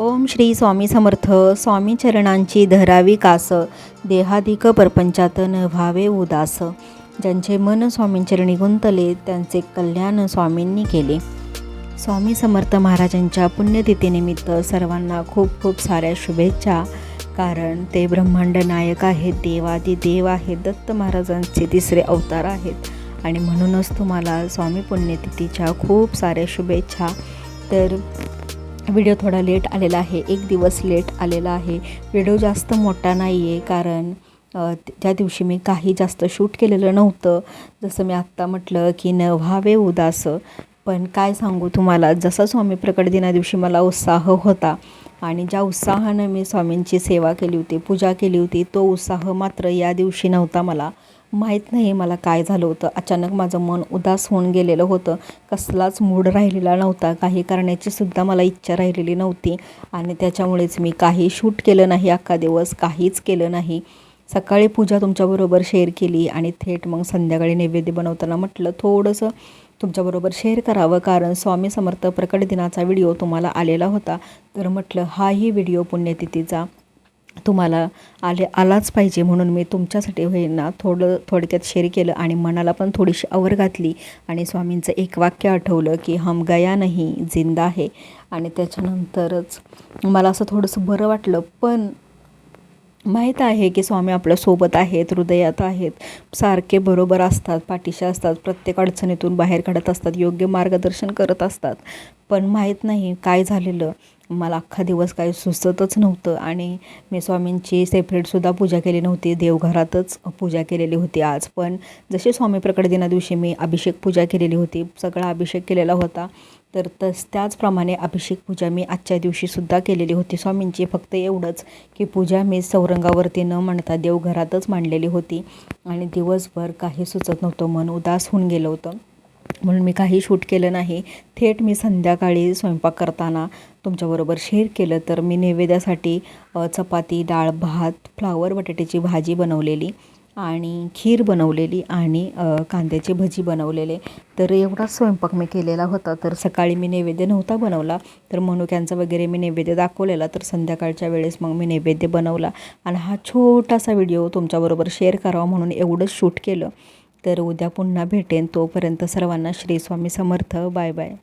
ओम श्री स्वामी समर्थ. स्वामी चरणांची धरावी कास. देहाधिक परपंचात न व्हावे उदास. ज्यांचे मन स्वामींचरणी गुंतले त्यांचे कल्याण स्वामींनी केले. स्वामी समर्थ महाराजांच्या पुण्यतिथीनिमित्त सर्वांना खूप खूप साऱ्या शुभेच्छा. कारण ते ब्रह्मांड नायक आहेत देवादी देव आहेत दत्त महाराजांचे तिसरे अवतार आहेत. आणि म्हणूनच तुम्हाला स्वामी पुण्यतिथीच्या खूप साऱ्या शुभेच्छा. तर व्हिडिओ थोडा लेट आलेला आहे एक दिवस लेट आलेला आहे. व्हिडिओ जास्त मोठा नाही आहे कारण त्या दिवशी मी काही जास्त शूट केलेलं नव्हतं जसं मी आत्ता म्हटलं की न व्हावे उदास. पण काय सांगू तुम्हाला जसा स्वामी प्रकट दिना दिवशी मला उत्साह होता आणि ज्या उत्साहानं मी स्वामींची सेवा केली होती पूजा केली होती तो उत्साह मात्र या दिवशी नव्हता मला. माहीत नाही मला काय झालं होतं. अचानक माझं मन उदास होऊन गेलेलं होतं. कसलाच मूड राहिलेला नव्हता. काही करण्याची सुद्धा मला इच्छा राहिलेली नव्हती. आणि त्याच्यामुळेच मी काही शूट केलं नाही अख्खा दिवस काहीच केलं नाही. सकाळी पूजा तुमच्याबरोबर शेअर केली आणि थेट मग संध्याकाळी नैवेद्य बनवताना म्हटलं थोडंसं तुमच्याबरोबर शेअर करावं कारण स्वामी समर्थ प्रकट दिनाचा व्हिडिओ तुम्हाला आलेला होता. तर म्हटलं हाही व्हिडिओ पुण्यतिथीचा तुम्हाला आले आलाच पाहिजे म्हणून मी तुमच्यासाठी होईना थोडं थोडक्यात शेअर केलं आणि मनाला पण थोडीशी आवर घातली. आणि स्वामींचं एक वाक्य आठवलं की हम गया नाही जिंदा आहे आणि त्याच्यानंतरच मला असं थोडंसं बरं वाटलं पण माहीत आहे की स्वामी आपल्यासोबत आहेत हृदयात आहेत सारखे बरोबर असतात पाठीशी असतात प्रत्येक अडचणीतून बाहेर काढत असतात योग्य मार्गदर्शन करत असतात. पण माहीत नाही काय झालेलं. मला अख्खा दिवस काही सुचतच नव्हतं आणि मी स्वामींची सेपरेटसुद्धा पूजा केली नव्हती. देवघरातच पूजा केलेली होती आज. पण जशी स्वामी प्रकट दिना दिवशी मी अभिषेक पूजा केलेली होती सगळा अभिषेक केलेला होता तर तस त्याचप्रमाणे अभिषेक पूजा मी आजच्या दिवशीसुद्धा केलेली होती. स्वामींची फक्त एवढंच की पूजा मी चौरंगावरती न म्हणता देवघरातच मांडलेली होती. आणि दिवसभर काही सुचत नव्हतं. मन उदास होऊन गेलं होतं. म्हणून मी काही शूट केलं नाही. थेट मी संध्याकाळी स्वयंपाक करताना तुमच्याबरोबर शेअर केलं. तर मी नैवेद्यासाठी चपाती डाळ भात फ्लावर बटाट्याची भाजी बनवलेली. आणि खीर बनवलेली आणि कांद्याची भजी बनवलेले. तर एवढाच स्वयंपाक मी केलेला होता. तर सकाळी मी नैवेद्य नव्हता बनवला. तर मनुक्यांचा वगैरे मी नैवेद्य दाखवलेला. तर संध्याकाळच्या वेळेस मग मी नैवेद्य बनवला. आणि हा छोटासा व्हिडिओ तुमच्याबरोबर शेअर करावा म्हणून एवढंच शूट केलं. तर उद्या पुन्हा भेटेन. तोपर्यंत सर्वांना श्री स्वामी समर्थ. Bye bye.